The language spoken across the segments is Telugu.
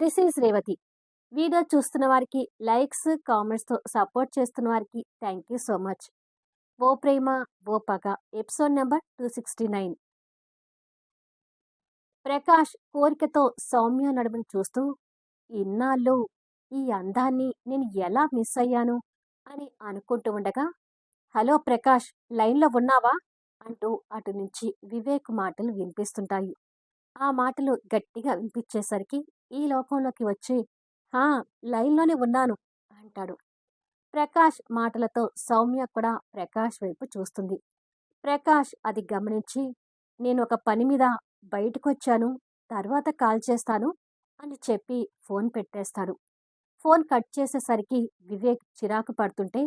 దిస్ ఈజ్ రేవతి వీడియో చూస్తున్న వారికి లైక్స్ కామెంట్స్తో సపోర్ట్ చేస్తున్న వారికి థ్యాంక్ యూ సో మచ్ ఓ ప్రేమ ఓ పగ. Episode number two sixty nine Prakash కోరికతో సౌమ్య నడుమును చూస్తూ ఇన్నాళ్ళు ఈ అందాన్ని నేను ఎలా మిస్ అయ్యాను? అని అనుకుంటూ ఉండగా హలో ప్రకాష్ లైన్లో ఉన్నావా? అంటూ అటు నుంచి వివేక్ మాటలు వినిపిస్తుంటాయి. ఆ మాటలు గట్టిగా వినిపించేసరికి ఈ లోకంలోకి వచ్చి హా లైన్లోనే ఉన్నాను అంటాడు. ప్రకాష్ మాటలతో సౌమ్య కూడా ప్రకాష్ వైపు చూస్తుంది. ప్రకాష్ అది గమనించి నేను ఒక పని మీద బయటకొచ్చాను తర్వాత కాల్ చేస్తాను అని చెప్పి ఫోన్ పెట్టేస్తాడు. ఫోన్ కట్ చేసేసరికి వివేక్ చిరాకు పడుతుంటే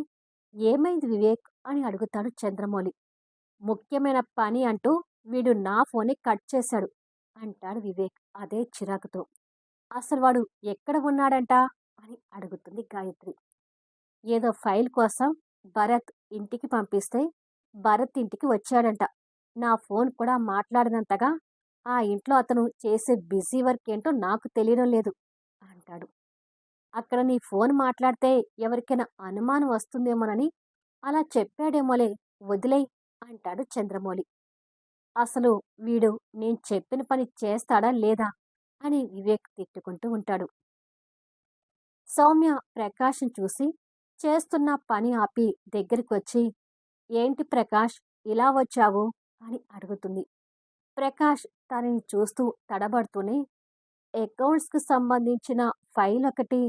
ఏమైంది వివేక్? అని అడుగుతాడు చంద్రమౌళి. ముఖ్యమైన పని అంటూ వీడు నా ఫోనే కట్ చేశాడు అంటాడు వివేక్ అదే చిరాకుతో. అసలు వాడు ఎక్కడ ఉన్నాడంట? అని అడుగుతుంది గాయత్రి. ఏదో ఫైల్ కోసం భరత్ ఇంటికి పంపిస్తే భరత్ ఇంటికి వచ్చాడంట. నా ఫోన్ కూడా మాట్లాడినంతగా ఆ ఇంట్లో అతను చేసే బిజీ వర్క్ ఏంటో నాకు తెలియడం లేదు అంటాడు. అక్కడ నీ ఫోన్ మాట్లాడితే ఎవరికైనా అనుమానం వస్తుందేమోనని అలా చెప్పాడేమోలే వదిలే అంటాడు చంద్రమౌళి. అసలు వీడు నేను చెప్పిన పని చేస్తాడా లేదా? అని వివేక్ తిట్టుకుంటూ ఉంటాడు. సౌమ్య ప్రకాష్ని చూసి చేస్తున్న పని ఆపి దగ్గరికి వచ్చి ఏంటి ప్రకాష్ ఇలా వచ్చావు? అని అడుగుతుంది. ప్రకాష్ తనని చూస్తూ తడబడుతూనే అకౌంట్స్కి సంబంధించిన ఫైల్ ఒకటి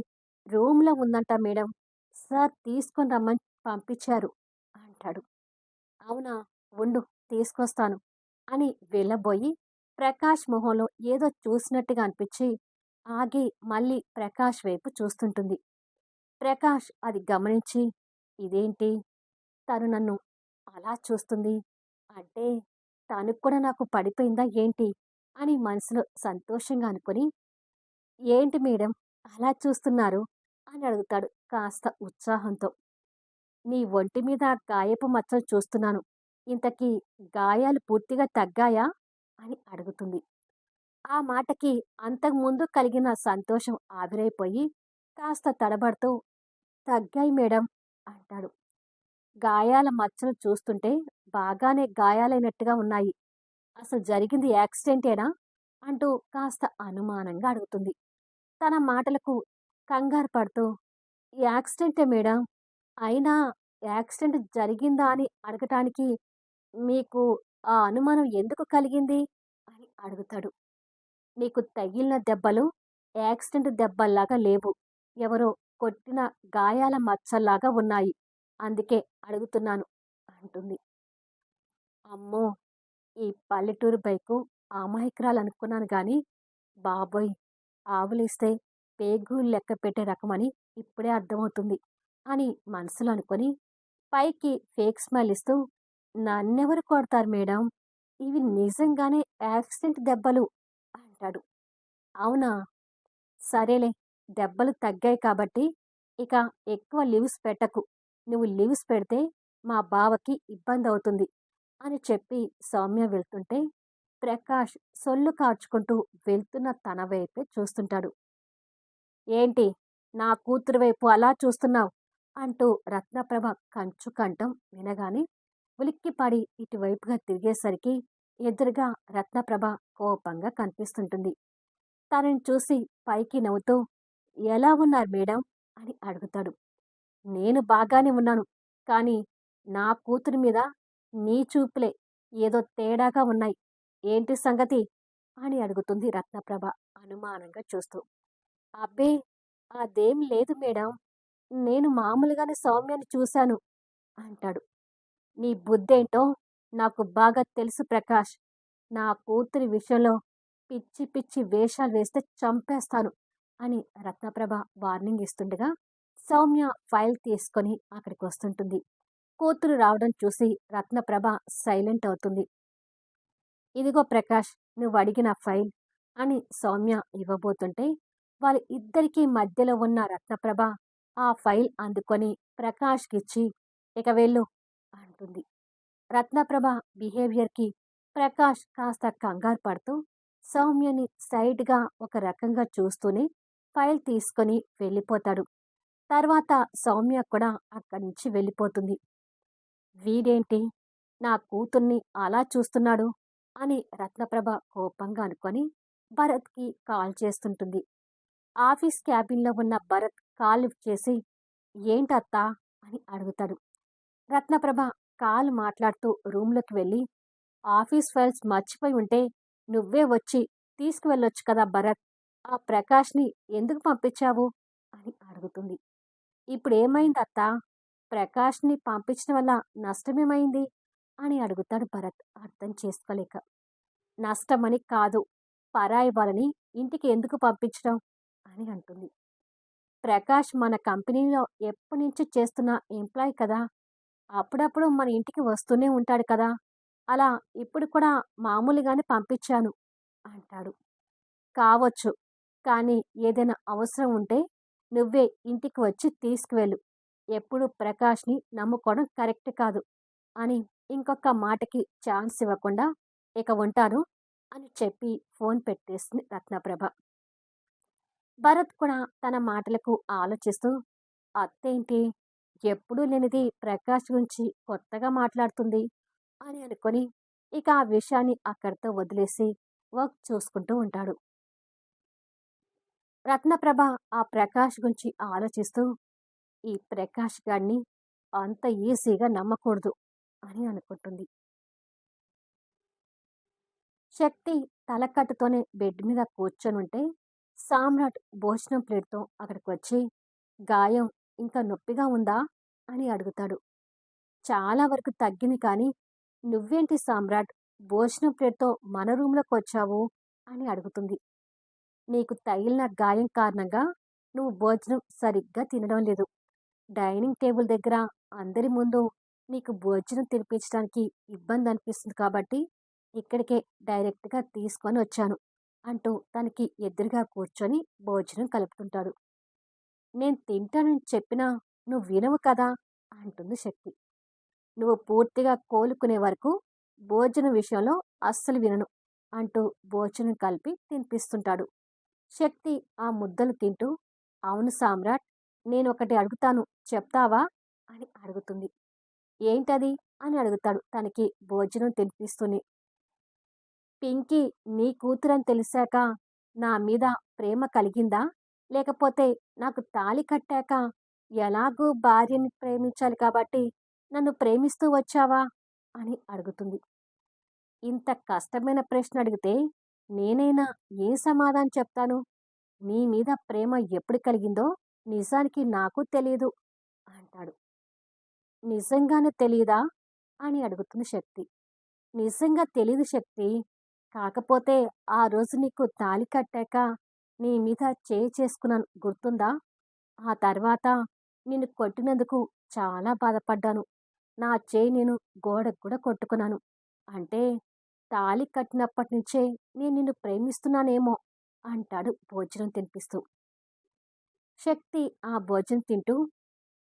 రూమ్లో ఉందంట మేడం. సార్ తీసుకొని రమ్మని పంపించారు అంటాడు. అవునా ఉండు తీసుకొస్తాను అని వెళ్ళబోయి ప్రకాష్ మొహంలో ఏదో చూసినట్టుగా అనిపించి ఆగి మళ్ళీ ప్రకాష్ వైపు చూస్తుంటుంది. ప్రకాష్ అది గమనించి ఇదేంటి? తను నన్ను అలా చూస్తుంది? అంటే తను కూడా నాకు పడిపోయిందా ఏంటి? అని మనసులో సంతోషంగా అనుకుని ఏంటి మేడం అలా చూస్తున్నారు? అని అడుగుతాడు కాస్త ఉత్సాహంతో. నీ ఒంటి మీద గాయపు మచ్చలు చూస్తున్నాను. ఇంతకీ గాయాలు పూర్తిగా తగ్గాయా? అని అడుగుతుంది. ఆ మాటకి అంతకుముందు కలిగిన సంతోషం ఆవిరైపోయి కాస్త తడబడుతూ తగ్గాయి మేడం అంటాడు. గాయాల మచ్చలు చూస్తుంటే బాగానే గాయాలైనట్టుగా ఉన్నాయి. అసలు జరిగింది యాక్సిడెంటేనా? అంటూ కాస్త అనుమానంగా అడుగుతుంది. తన మాటలకు కంగారు పడుతూ యాక్సిడెంటే మేడం? అయినా యాక్సిడెంట్ జరిగిందా? అని అడగటానికి మీకు ఆ అనుమానం ఎందుకు కలిగింది? అని అడుగుతాడు. నీకు తగిలిన దెబ్బలు యాక్సిడెంట్ దెబ్బల్లాగా లేవు. ఎవరో కొట్టిన గాయాల మచ్చల్లాగా ఉన్నాయి. అందుకే అడుగుతున్నాను అంటుంది. అమ్మో! ఈ పల్లెటూరు బైకు అమాయకురాలనుకున్నాను కానీ బాబోయ్! ఆవులిస్తే పేగు లెక్క పెట్టే రకమని ఇప్పుడే అర్థమవుతుంది అని మనసులో అనుకొని పైకి ఫేక్ స్మైల్ ఇస్తూ నన్నెవరు కొడతారు మేడం? ఇవి నిజంగానే యాక్సిడెంట్ దెబ్బలు అంటాడు. అవునా? సరేలే దెబ్బలు తగ్గాయి కాబట్టి ఇక ఎక్కువ లీవ్స్ పెట్టకు. నువ్వు లీవ్స్ పెడితే మా బావకి ఇబ్బంది అవుతుంది అని చెప్పి సౌమ్య వెళ్తుంటే ప్రకాష్ సొల్లు కార్చుకుంటూ వెళ్తున్న తన వైపే చూస్తుంటాడు. ఏంటి నా కూతురు వైపు అలా చూస్తున్నావు? అంటూ రత్నప్రభ కంచు కంఠం వినగానే ఉలిక్కిపడి ఇటువైపుగా తిరిగేసరికి ఎదురుగా రత్నప్రభ కోపంగా కనిపిస్తుంటుంది. తనని చూసి పైకి నవ్వుతూ ఎలా ఉన్నారు మేడం? అని అడుగుతాడు. నేను బాగానే ఉన్నాను కానీ నా కూతురి మీద నీ చూపులే ఏదో తేడాగా ఉన్నాయి. ఏంటి సంగతి? అని అడుగుతుంది రత్నప్రభ అనుమానంగా చూస్తూ. అబ్బే అదేం లేదు మేడం. నేను మామూలుగానే సౌమ్యాన్ని చూశాను అంటాడు. నీ బుద్ధేంటో నాకు బాగా తెలుసు ప్రకాష్. నా కూతురి విషయంలో పిచ్చి పిచ్చి వేషాలు వేస్తే చంపేస్తాను అని రత్నప్రభ వార్నింగ్ ఇస్తుండగా సౌమ్య ఫైల్ తీసుకొని అక్కడికి వస్తుంటుంది. కూతురు రావడం చూసి రత్నప్రభ సైలెంట్ అవుతుంది. ఇదిగో ప్రకాష్ నువ్వు అడిగిన ఫైల్ అని సౌమ్య ఇవ్వబోతుంటే వాళ్ళ ఇద్దరికీ మధ్యలో ఉన్న రత్నప్రభ ఆ ఫైల్ అందుకొని ప్రకాష్కిచ్చి ఇక వెళ్ళు ఉంటుంది రత్నప్రభ బిహేవియర్కి ప్రకాష్ కాస్త కంగారు పడుతూ సౌమ్యని సైడ్గా ఒక రకంగా చూస్తూనే ఫైల్ తీసుకొని వెళ్ళిపోతాడు. తర్వాత సౌమ్య కూడా అక్కడి నుంచి వెళ్ళిపోతుంది. వీడేంటి? నా కూతుర్ని అలా చూస్తున్నాడు? అని రత్నప్రభ కోపంగా అనుకొని భరత్కి కాల్ చేస్తుంటుంది. ఆఫీస్ క్యాబిన్లో ఉన్న భరత్ కాల్ లిఫ్ట్ చేసి ఏంటత్తా? అని అడుగుతాడు. రత్నప్రభ కాల్ మాట్లాడుతూ రూమ్లోకి వెళ్ళి ఆఫీస్ ఫైల్స్ మర్చిపోయి ఉంటే నువ్వే వచ్చి తీసుకువెళ్ళొచ్చు కదా భరత్ ఆ ప్రకాష్ని ఎందుకు పంపించావు? అని అడుగుతుంది. ఇప్పుడు ఏమైంది అత్త? ప్రకాష్ని పంపించడం వల్ల నష్టమేమైంది? అని అడుగుతాడు భరత్ అర్థం చేసుకోలేక. నష్టమని కాదు పరాయి వాళ్ళని ఇంటికి ఎందుకు పంపించడం? అని అంటుంది. ప్రకాష్ మన కంపెనీలో ఎప్పటి నుంచి చేస్తున్న ఎంప్లాయ్ కదా అప్పుడప్పుడు మన ఇంటికి వస్తూనే ఉంటాడు కదా! అలా ఇప్పుడు కూడా మామూలుగానే పంపించాను అంటాడు. కావచ్చు. కానీ ఏదైనా అవసరం ఉంటే నువ్వే ఇంటికి వచ్చి తీసుకువెళ్ళు. ఎప్పుడు ప్రకాష్ని నమ్ముకోవడం కరెక్ట్ కాదు అని ఇంకొక మాటకి ఛాన్స్ ఇవ్వకుండా ఇక ఉంటాను అని చెప్పి ఫోన్ పెట్టేసింది రత్నప్రభ. భరత్ కూడా తన మాటలకు ఆలోచిస్తూ అత్తేంటి? ఎప్పుడూ లేనిది ప్రకాష్ గురించి కొత్తగా మాట్లాడుతుంది అని అనుకొని ఇక ఆ విషయాన్ని అక్కడితో వదిలేసి వర్క్ చూసుకుంటూ ఉంటాడు. రత్నప్రభ ఆ ప్రకాష్ గురించి ఆలోచిస్తూ ఈ ప్రకాష్ గారిని అంత ఈజీగా నమ్మకూడదు అని అనుకుంటుంది. శక్తి తలకట్టుతోనే బెడ్ మీద కూర్చొనుంటే సామ్రాట్ భోజనం ప్లేట్తో అక్కడికి వచ్చి గాయం ఇంకా నొప్పిగా ఉందా? అని అడుగుతాడు. చాలా వరకు తగ్గింది కానీ నువ్వేంటి సామ్రాట్? భోజనం ప్లేట్తో మన రూమ్లోకి వచ్చావు? అని అడుగుతుంది. నీకు తగిలిన గాయం కారణంగా నువ్వు భోజనం సరిగ్గా తినడం లేదు. డైనింగ్ టేబుల్ దగ్గర అందరి ముందు నీకు భోజనం తినిపించడానికి ఇబ్బంది అనిపిస్తుంది కాబట్టి ఇక్కడికే డైరెక్ట్గా తీసుకొని వచ్చాను అంటూ తనకి ఎదురుగా కూర్చొని భోజనం కలుపుతుంటాడు. నేను తింటానని చెప్పినా నువ్వు వినవు కదా అంటుంది శక్తి. నువ్వు పూర్తిగా కోలుకునే వరకు భోజనం విషయంలో అస్సలు వినను అంటూ భోజనం కలిపి తినిపిస్తుంటాడు. శక్తి ఆ ముద్దలు తింటూ అవును సామ్రాట్ నేను ఒకటి అడుగుతాను చెప్తావా? అని అడుగుతుంది. ఏంటది? అని అడుగుతాడు తనకి భోజనం తినిపిస్తూనే. పింకీ నీ కూతురని తెలిసాక నా మీద ప్రేమ కలిగిందా? లేకపోతే నాకు తాళి కట్టాక ఎలాగూ భార్యని ప్రేమించాలి కాబట్టి నన్ను ప్రేమిస్తూ వచ్చావా? అని అడుగుతుంది. ఇంత కష్టమైన ప్రశ్న అడిగితే నేనైనా ఏ సమాధానం చెప్తాను? నీ మీద ప్రేమ ఎప్పుడు కలిగిందో నిజానికి నాకు తెలియదు అంటాడు. నిజంగానే తెలియదా అని అడుగుతుంది శక్తి. నిజంగా తెలియదు శక్తి. కాకపోతే ఆ రోజు నీకు తాలి కట్టాక నీ మీద చేయి చేసుకున్నాను. గుర్తుందా? ఆ తర్వాత నిన్ను కొట్టినందుకు చాలా బాధపడ్డాను. నా చేయి నేను గోడకు కూడా కొట్టుకున్నాను. అంటే తాలి కట్టినప్పటి నుంచే నేను నిన్ను ప్రేమిస్తున్నానేమో అంటాడు భోజనం తినిపిస్తూ. శక్తి ఆ భోజనం తింటూ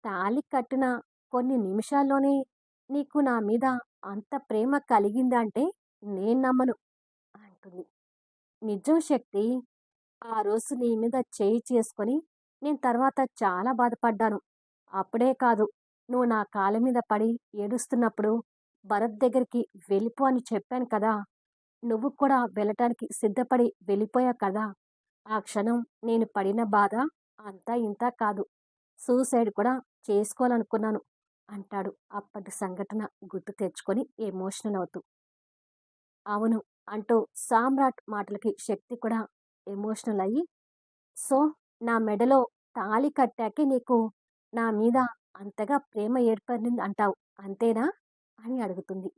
తాలి కట్టిన కొన్ని నిమిషాల్లోనే నీకు నా మీద అంత ప్రేమ కలిగిందంటే నేను నమ్మను అంటుంది. నిజం శక్తి ఆ రోజు నీ మీద చేయి చేసుకొని నేను తర్వాత చాలా బాధపడ్డాను. అప్పుడే కాదు నువ్వు నా కాళ్ళ మీద పడి ఏడుస్తున్నప్పుడు భరత్ దగ్గరికి వెళ్ళిపో అని చెప్పాను కదా! నువ్వు కూడా వెళ్ళటానికి సిద్ధపడి వెళ్ళిపోయా కదా! ఆ క్షణం నేను పడిన బాధ అంతా ఇంత కాదు. సూసైడ్ కూడా చేసుకోవాలనుకున్నాను అంటాడు. అప్పటి సంఘటన గుర్తు తెచ్చుకొని ఎమోషనల్ అవుతూ. అవును అంటూ సామ్రాట్ మాటలకి శక్తి కూడా ఎమోషనల్ అయ్యి సో నా మెడలో తాళి కట్టాకే నీకు నా మీద అంతగా ప్రేమ ఏర్పడింది అంటావు అంతేనా? అని అడుగుతుంది.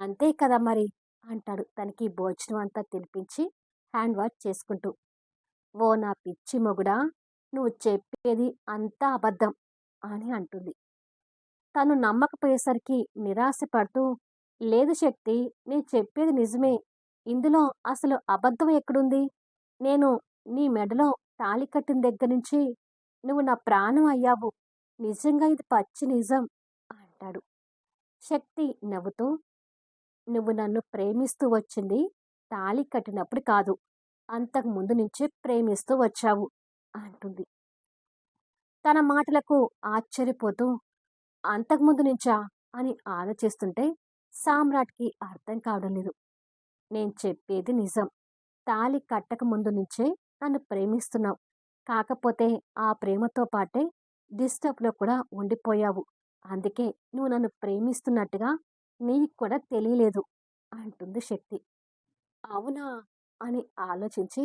అంతే కదా మరి అంటాడు. తనకి భోజనం అంతా తినిపించి హ్యాండ్ వాష్ చేసుకుంటూ ఓ నా పిచ్చి మొగుడా నువ్వు చెప్పేది అంతా అబద్ధం అని అంటుంది. తను నమ్మకపోయేసరికి నిరాశపడుతూ లేదు శక్తి నేను చెప్పేది నిజమే ఇందులో అసలు అబద్ధం ఎక్కడుంది? నేను నీ మెడలో తాళి కట్టిన దగ్గర నుంచి నువ్వు నా ప్రాణం అయ్యావు. నిజంగా ఇది పచ్చి నిజం అంటాడు. శక్తి నవ్వుతూ నువ్వు నన్ను ప్రేమిస్తూ వచ్చింది తాళి కట్టినప్పుడు కాదు అంతకు ముందు నుంచే ప్రేమిస్తూ వచ్చావు అంటుంది. తన మాటలకు ఆశ్చర్యపోతూ అంతకుముందు నుంచా? అని ఆలోచిస్తుంటే సామ్రాట్కి అర్థం కావడం లేదు. నేను చెప్పేది నిజం. తాలి కట్టక ముందు నుంచే నన్ను ప్రేమిస్తున్నావు. కాకపోతే ఆ ప్రేమతో పాటే డిస్టర్బ్లో కూడా ఉండిపోయావు. అందుకే నువ్వు నన్ను ప్రేమిస్తున్నట్టుగా నీకు కూడా తెలియలేదు అంటుంది శక్తి. అవునా? అని ఆలోచించి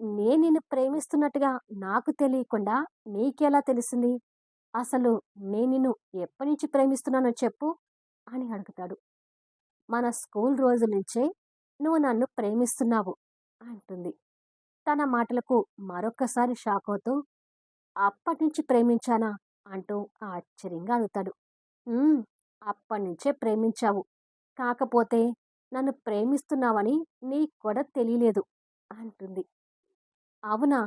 నేను నిన్ను ప్రేమిస్తున్నట్టుగా నాకు తెలియకుండా నీకెలా తెలిసింది? అసలు నేను నిన్ను ఎప్పటి నుంచి ప్రేమిస్తున్నానో చెప్పు అని అడుగుతాడు. మన స్కూల్ రోజుల నుంచే నువ్వు నన్ను ప్రేమిస్తున్నావు. అంటుంది. తన మాటలకు మరొక్కసారి షాక్ అవుతూ అప్పటినుంచి ప్రేమించానా? అంటూ ఆశ్చర్యంగా అడుగుతాడు. అప్పటినుంచే ప్రేమించావు. కాకపోతే నన్ను ప్రేమిస్తున్నావని నీకు కూడా తెలియలేదు అంటుంది. అవునా?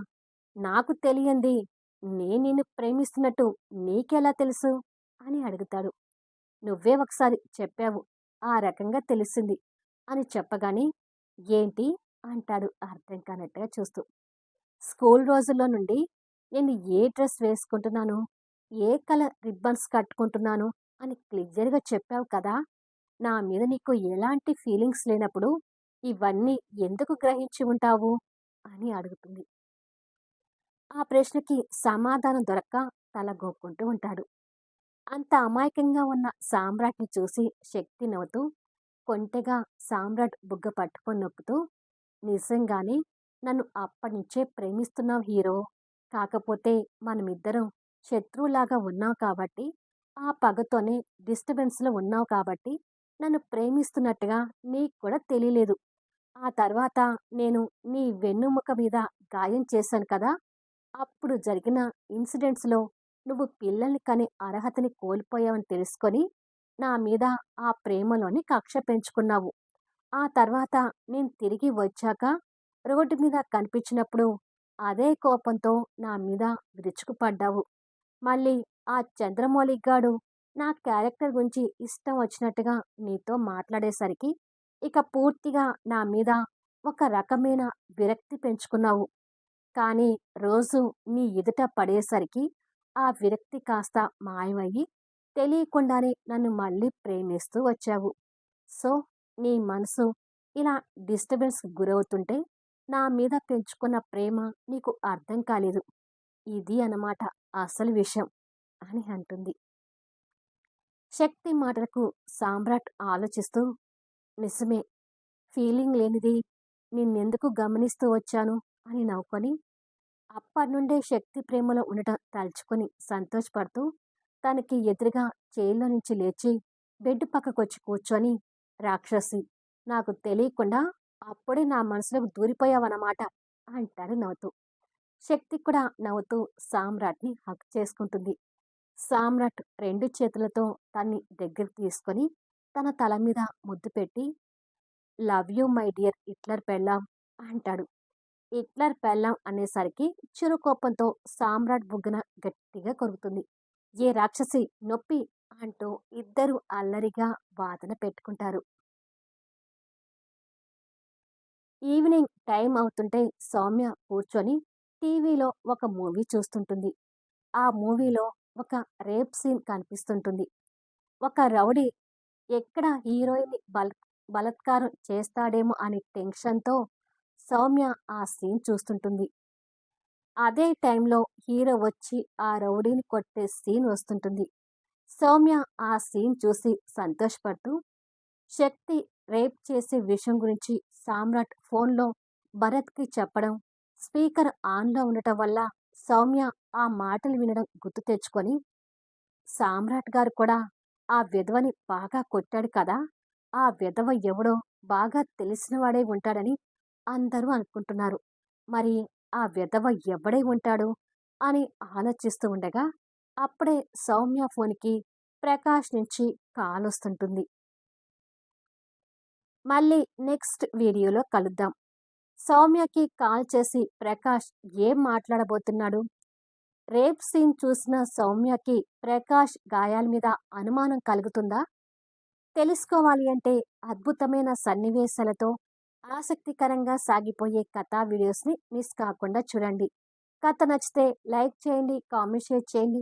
నాకు తెలియంది. నేను నిన్ను ప్రేమిస్తున్నట్టు నీకెలా తెలుసు? అని అడుగుతాడు. నువ్వే ఒకసారి చెప్పావు. ఆ రకంగా తెలిసింది అని చెప్పగానే ఏంటి? అంటాడు అర్థం కానట్టుగా చూస్తూ. స్కూల్ రోజుల్లో నుండి నేను ఏ డ్రెస్ వేసుకుంటున్నాను? ఏ కలర్ రిబ్బన్స్ కట్టుకుంటున్నాను? అని క్లియర్గా చెప్పావు కదా! నా మీద నీకు ఎలాంటి ఫీలింగ్స్ లేనప్పుడు ఇవన్నీ ఎందుకు గ్రహించి ఉంటావు? అని అడుగుతుంది. ఆ ప్రశ్నకి సమాధానం దొరక్క తల గోక్కుంటూ ఉంటాడు. అంత అమాయకంగా ఉన్న సామ్రాట్ని చూసి శక్తి నవ్వుతూ కొంటెగా సామ్రాట్ బుగ్గ పట్టుకొని నొక్కుతూ నిజంగానే నన్ను అప్పటినుంచే ప్రేమిస్తున్నావు హీరో. కాకపోతే మనమిద్దరం శత్రువులాగా ఉన్నావు కాబట్టి ఆ పగతోనే డిస్టర్బెన్స్లో ఉన్నావు కాబట్టి నన్ను ప్రేమిస్తున్నట్టుగా నీకు కూడా తెలియలేదు. ఆ తర్వాత నేను నీ వెన్నుముక మీద గాయం చేశాను కదా! అప్పుడు జరిగిన ఇన్సిడెంట్స్లో నువ్వు పిల్లల్ని కనే అర్హతని కోల్పోయావని తెలుసుకొని నా మీద ఆ ప్రేమలోని కక్ష పెంచుకున్నావు. ఆ తర్వాత నేను తిరిగి వచ్చాక రోడ్డు మీద కనిపించినప్పుడు అదే కోపంతో నా మీద విరుచుకుపడ్డావు. మళ్ళీ ఆ చంద్రమౌళిగాడు నా క్యారెక్టర్ గురించి ఇష్టం వచ్చినట్టుగా నీతో మాట్లాడేసరికి ఇక పూర్తిగా నా మీద ఒక రకమైన విరక్తి పెంచుకున్నావు. కానీ రోజు నీ ఎదుట పడేసరికి ఆ విరక్తి కాస్త మాయమయ్యి తెలియకుండానే నన్ను మళ్ళీ ప్రేమిస్తూ వచ్చావు. సో నీ మనసు ఇలా డిస్టర్బెన్స్కి గురవుతుంటే నా మీద పెంచుకున్న ప్రేమ నీకు అర్థం కాలేదు. ఇది అన్నమాట అసలు విషయం అని అంటుంది. శక్తి మాటలకు సామ్రాట్ ఆలోచిస్తూ నిజమే ఫీలింగ్ లేనిది నిన్నెందుకు గమనిస్తూ వచ్చాను అని నవ్వుకొని అప్పటి నుండే శక్తి ప్రేమలో ఉండటం తలుచుకొని సంతోషపడుతూ తనకి ఎదురుగా చేయిలో నుంచి లేచి బెడ్ పక్కకొచ్చి కూర్చొని రాక్షసి. నాకు తెలియకుండా అప్పుడే నా మనసులోకి దూరిపోయావన్నమాట అంటాడు నవ్వుతూ. శక్తి కూడా నవ్వుతూ సామ్రాట్ని హక్ చేసుకుంటుంది. సామ్రాట్ రెండు చేతులతో తన్ని దగ్గరికి తీసుకొని తన తల మీద ముద్దు పెట్టి love you my dear Hitler పెళ్ళాం అంటాడు. హిట్లర్ పెళ్ళాం అనేసరికి చిరుకోపంతో సామ్రాట్ బుగ్గన గట్టిగా కొరుకుతుంది. ఏ రాక్షసి నొప్పి అంటూ ఇద్దరు అల్లరిగా వాదన పెట్టుకుంటారు. ఈవినింగ్ టైం అవుతుంటే సౌమ్య కూర్చొని టీవీలో ఒక మూవీ చూస్తుంటుంది. ఆ మూవీలో ఒక రేప్ సీన్ కనిపిస్తుంటుంది. ఒక రౌడీ ఎక్కడ హీరోయిన్ని బల బలత్కారం చేస్తాడేమో అనే టెన్షన్తో సౌమ్య ఆ సీన్ చూస్తుంటుంది. అదే టైంలో హీరో వచ్చి ఆ రౌడీని కొట్టే సీన్ వస్తుంటుంది. సౌమ్య ఆ సీన్ చూసి సంతోషపడుతూ శక్తి రేప్ చేసే విషయం గురించి సామ్రాట్ ఫోన్లో భరత్కి చెప్పడం స్పీకర్ ఆన్లో ఉండటం వల్ల సౌమ్య ఆ మాటలు వినడం గుర్తు తెచ్చుకొని సామ్రాట్ గారు కూడా ఆ విధవని బాగా కొట్టాడు కదా ఆ విధవ ఎవడో బాగా తెలిసినవాడే ఉంటాడని అందరూ అనుకుంటున్నారు. మరి ఆ విధవ ఎవడై ఉంటాడు అని ఆలోచిస్తూ ఉండగా అప్పుడే సౌమ్య ఫోన్కి ప్రకాష్ నుంచి కాల్ వస్తుంటుంది. మళ్ళీ నెక్స్ట్ వీడియోలో కలుద్దాం. సౌమ్యకి కాల్ చేసి ప్రకాష్ ఏం మాట్లాడబోతున్నాడు? రేప్ సీన్ చూసిన సౌమ్యకి ప్రకాష్ గాయాల మీద అనుమానం కలుగుతుందా? తెలుసుకోవాలి అంటే అద్భుతమైన సన్నివేశాలతో ఆసక్తికరంగా సాగిపోయే కథా వీడియోస్ని మిస్ కాకుండా చూడండి. కథ నచ్చితే లైక్ చేయండి కామెంట్ షేర్ చేయండి.